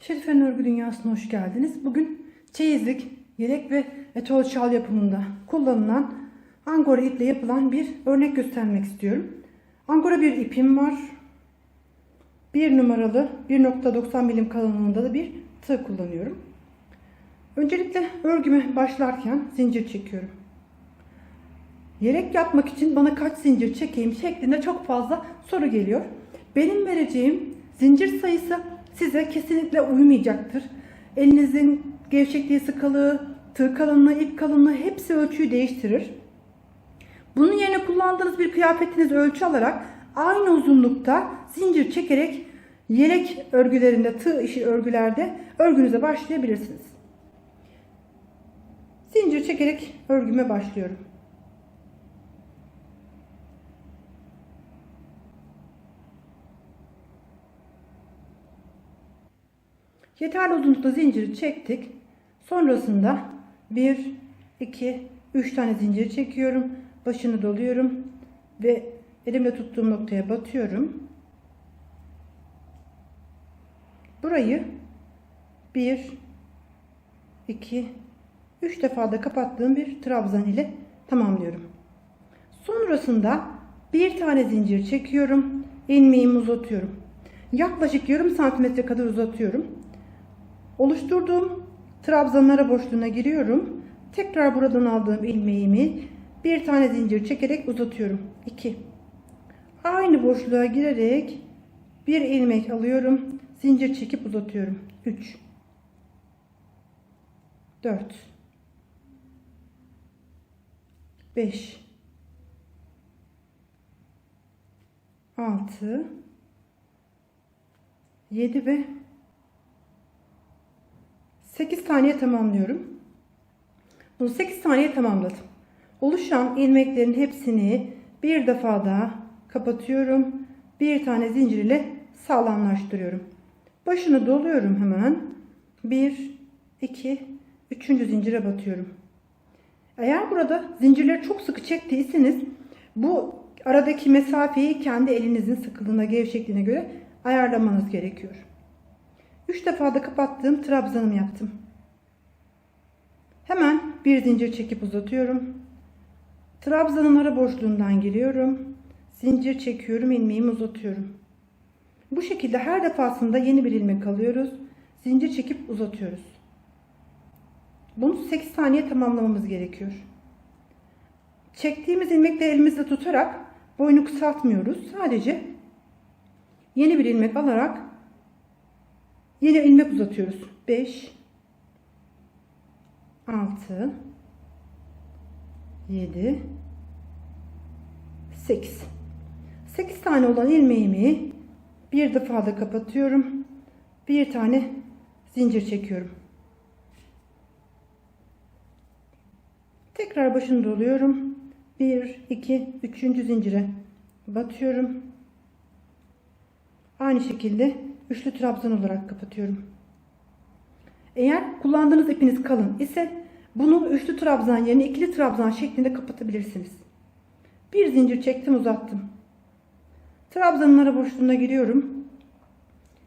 Şerife'nin örgü dünyasına hoş geldiniz. Bugün çeyizlik, yelek ve etol şal yapımında kullanılan angora iple yapılan bir örnek göstermek istiyorum. Angora bir ipim var. Bir numaralı 1.90 milim kalınlığında da bir tığ kullanıyorum. Öncelikle örgüme başlarken zincir çekiyorum. Yelek yapmak için bana kaç zincir çekeyim şeklinde çok fazla soru geliyor. Benim vereceğim zincir sayısı size kesinlikle uymayacaktır. Elinizin gevşekliği, sıkılığı, tığ kalınlığı, ip kalınlığı hepsi ölçüyü değiştirir. Bunun yerine kullandığınız bir kıyafetiniz ölçü alarak aynı uzunlukta zincir çekerek yelek örgülerinde, tığ işi örgülerde örgünüze başlayabilirsiniz. Zincir çekerek örgüme başlıyorum. Yeterli uzunlukta zinciri çektik. Sonrasında 1, 2, 3 tane zincir çekiyorum. Başını doluyorum. Ve elimle tuttuğum noktaya batıyorum. Burayı 1, 2, 3 defa da kapattığım bir trabzan ile tamamlıyorum. Sonrasında bir tane zincir çekiyorum. ilmeğimi uzatıyorum. Yaklaşık yarım santimetre kadar uzatıyorum. Oluşturduğum trabzanın ara boşluğuna giriyorum. Tekrar buradan aldığım ilmeğimi bir tane zincir çekerek uzatıyorum. 2. Aynı boşluğa girerek bir ilmek alıyorum. Zincir çekip uzatıyorum. 3. 4. 5. 6. 7 ve 8 taneye tamamlıyorum. Bunu 8 taneye tamamladım. Oluşan ilmeklerin hepsini bir defa daha kapatıyorum. Bir tane zincir ile sağlamlaştırıyorum. Başını doluyorum hemen. 1 2 3. zincire batıyorum. Eğer burada zincirleri çok sıkı çektiyseniz bu aradaki mesafeyi kendi elinizin sıkılığına, gevşekliğine göre ayarlamanız gerekiyor. 3 defa da kapattığım trabzanımı yaptım. Hemen bir zincir çekip uzatıyorum. Trabzanın ara boşluğundan giriyorum. Zincir çekiyorum, ilmeğimi uzatıyorum. Bu şekilde her defasında yeni bir ilmek alıyoruz. Zincir çekip uzatıyoruz. Bunu 8 saniye tamamlamamız gerekiyor. Çektiğimiz ilmekleri elimizde tutarak boynu kısaltmıyoruz. Sadece yeni bir ilmek alarak Yine ilmek uzatıyoruz. 5 6 7 8 8 tane olan ilmeğimi bir defa da kapatıyorum. Bir tane zincir çekiyorum. Tekrar başını doluyorum. 1 2 3. zincire batıyorum. Aynı şekilde üçlü trabzan olarak kapatıyorum. Eğer kullandığınız ipiniz kalın ise bunu üçlü trabzan yerine ikili trabzan şeklinde kapatabilirsiniz. Bir zincir çektim uzattım. Trabzanın ara boşluğuna giriyorum.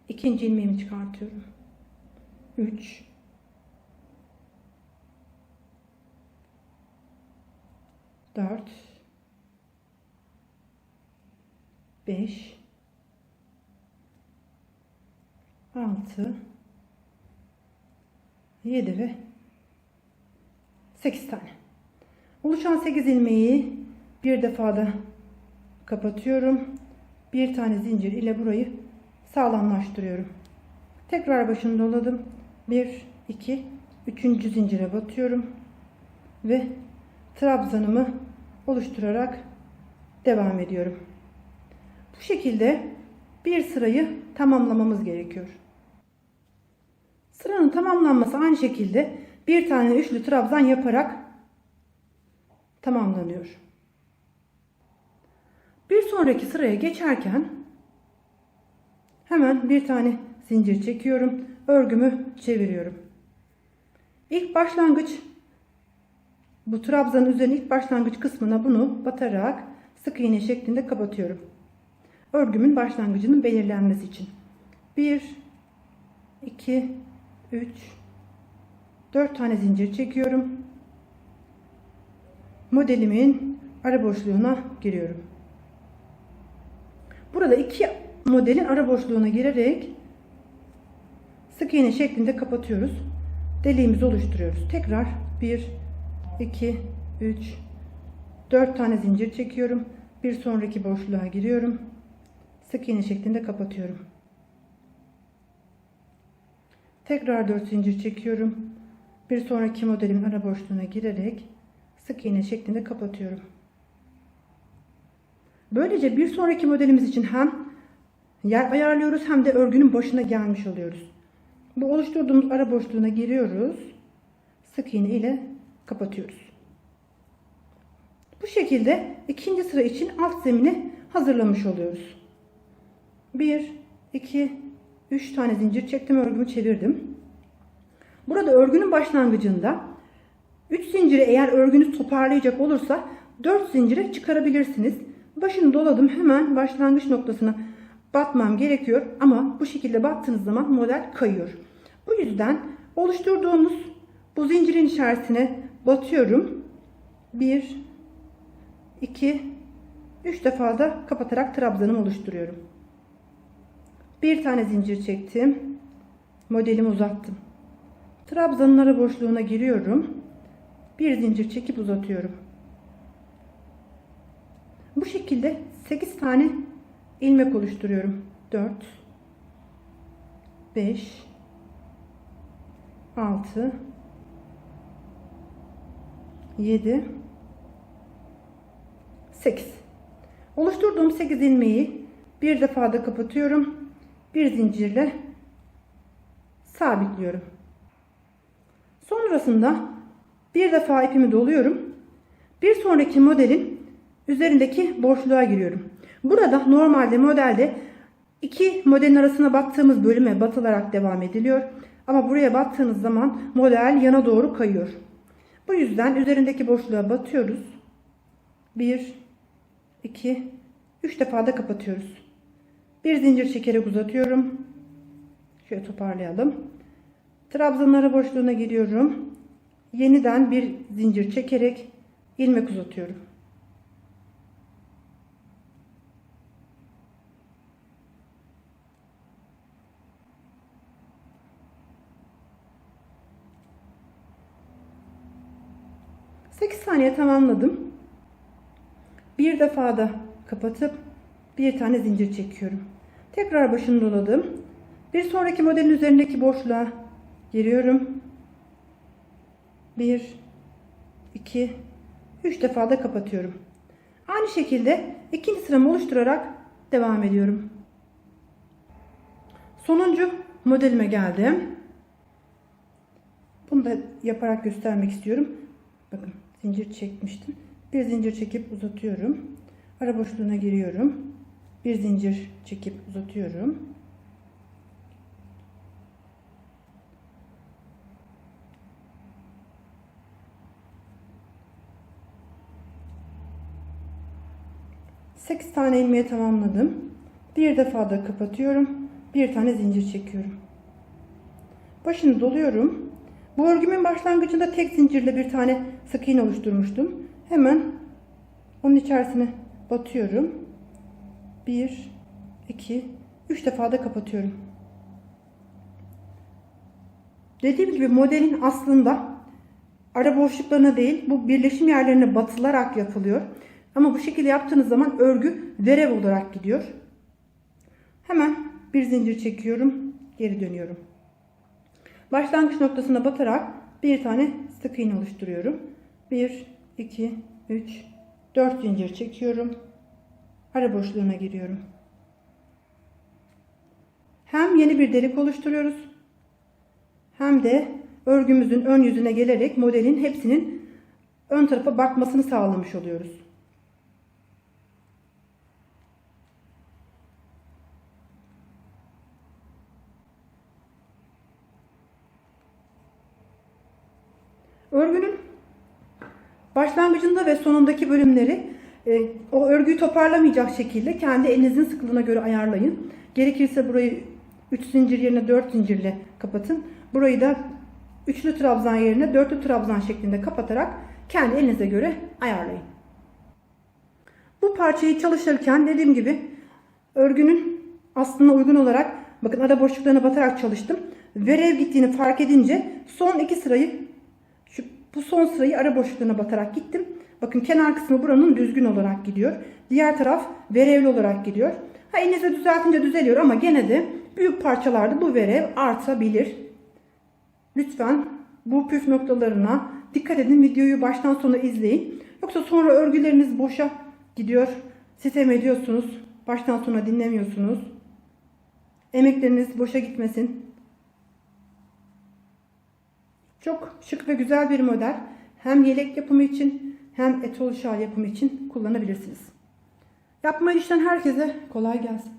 İkinci ilmeğimi çıkartıyorum. 3 4 5 6 7 ve 8 tane. Oluşan 8 ilmeği bir defada kapatıyorum. Bir tane zincir ile burayı sağlamlaştırıyorum. Tekrar başını doladım. 1 2 3. zincire batıyorum ve trabzanımı oluşturarak devam ediyorum. Bu şekilde bir sırayı tamamlamamız gerekiyor. Sıranın tamamlanması aynı şekilde bir tane üçlü trabzan yaparak tamamlanıyor. Bir sonraki sıraya geçerken hemen bir tane zincir çekiyorum. Örgümü çeviriyorum. İlk başlangıç bu trabzanın üzerine ilk başlangıç kısmına bunu batarak sık iğne şeklinde kapatıyorum. Örgümün başlangıcının belirlenmesi için. 1 2 2 3 4 tane zincir çekiyorum. Modelimin ara boşluğuna giriyorum. Burada iki modelin ara boşluğuna girerek sık iğne şeklinde kapatıyoruz. Deliğimizi oluşturuyoruz. Tekrar 1 2 3 4 tane zincir çekiyorum. Bir sonraki boşluğa giriyorum. Sık iğne şeklinde kapatıyorum. Tekrar 4 zincir çekiyorum. Bir sonraki modelimin ara boşluğuna girerek sık iğne şeklinde kapatıyorum. Böylece bir sonraki modelimiz için hem yer ayarlıyoruz hem de örgünün başına gelmiş oluyoruz. Bu oluşturduğumuz ara boşluğuna giriyoruz. Sık iğne ile kapatıyoruz. Bu şekilde ikinci sıra için alt zemini hazırlamış oluyoruz. 1, 2, 3 tane zincir çektim örgümü çevirdim. Burada örgünün başlangıcında 3 zinciri eğer örgünüz toparlayacak olursa 4 zincire çıkarabilirsiniz. Başını doladım hemen başlangıç noktasına batmam gerekiyor ama bu şekilde battığınız zaman model kayıyor. Bu yüzden oluşturduğumuz bu zincirin içerisine batıyorum. 1 2 3 defa da kapatarak trabzanımı oluşturuyorum. Bir tane zincir çektim. Modelimi uzattım. Trabzanın boşluğuna giriyorum. Bir zincir çekip uzatıyorum. Bu şekilde 8 tane ilmek oluşturuyorum. 4 5 6 7 8 Oluşturduğum 8 ilmeği bir defa da kapatıyorum. Bir zincirle sabitliyorum. Sonrasında bir defa ipimi doluyorum. Bir sonraki modelin üzerindeki boşluğa giriyorum. Burada normalde modelde iki modelin arasına battığımız bölüme batılarak devam ediliyor. Ama buraya battığınız zaman model yana doğru kayıyor. Bu yüzden üzerindeki boşluğa batıyoruz. 1 2 3 defa da kapatıyoruz. Bir zincir çekerek uzatıyorum. Şöyle toparlayalım. Trabzanlara boşluğuna giriyorum. Yeniden bir zincir çekerek ilmek uzatıyorum. Saniye tamamladım. Bir defa da kapatıp bir tane zincir çekiyorum. Tekrar başını doladım. Bir sonraki modelin üzerindeki boşluğa giriyorum. 1 2 3 defa da kapatıyorum. Aynı şekilde ikinci sıramı oluşturarak devam ediyorum. Sonuncu modelime geldim. Bunu da yaparak göstermek istiyorum. Bakın zincir çekmiştim. Bir zincir çekip uzatıyorum. Ara boşluğuna giriyorum. Bir zincir çekip uzatıyorum. Sekiz tane ilmeği tamamladım. Bir defa da kapatıyorum. Bir tane zincir çekiyorum. Başını doluyorum. Bu örgümün başlangıcında tek zincirle bir tane sık iğne oluşturmuştum. Hemen onun içerisine batıyorum. 1 2 3 defa da kapatıyorum. Dediğim gibi modelin aslında ara boşluklarına değil bu birleşim yerlerine batılarak yapılıyor. Ama bu şekilde yaptığınız zaman örgü verev olarak gidiyor. Hemen bir zincir çekiyorum. Geri dönüyorum. Başlangıç noktasına batarak bir tane sık iğne oluşturuyorum. 1 2 3 4 zincir çekiyorum. Ara boşluğuna giriyorum. Hem yeni bir delik oluşturuyoruz. Hem de örgümüzün ön yüzüne gelerek modelin hepsinin ön tarafa bakmasını sağlamış oluyoruz. Örgünün başlangıcında ve sonundaki bölümleri o örgüyü toparlamayacak şekilde kendi elinizin sıklığına göre ayarlayın. Gerekirse burayı 3 zincir yerine 4 zincirle kapatın. Burayı da üçlü trabzan yerine dörtlü trabzan şeklinde kapatarak kendi elinize göre ayarlayın. Bu parçayı çalışırken dediğim gibi örgünün aslına uygun olarak bakın ara boşluklarına batarak çalıştım. Verev gittiğini fark edince son iki sırayı şu, bu son sırayı ara boşluklarına batarak gittim. Bakın kenar kısmı buranın düzgün olarak gidiyor. Diğer taraf verevli olarak gidiyor. Ha elinizle düzeltince düzeliyor ama gene de büyük parçalarda bu verev artabilir. Lütfen bu püf noktalarına dikkat edin. Videoyu baştan sona izleyin. Yoksa sonra örgüleriniz boşa gidiyor. Sitem ediyorsunuz. Baştan sona dinlemiyorsunuz. Emekleriniz boşa gitmesin. Çok şık ve güzel bir model. Hem yelek yapımı için hem etol şal yapımı için kullanabilirsiniz. Yapmayı düşünen herkese kolay gelsin.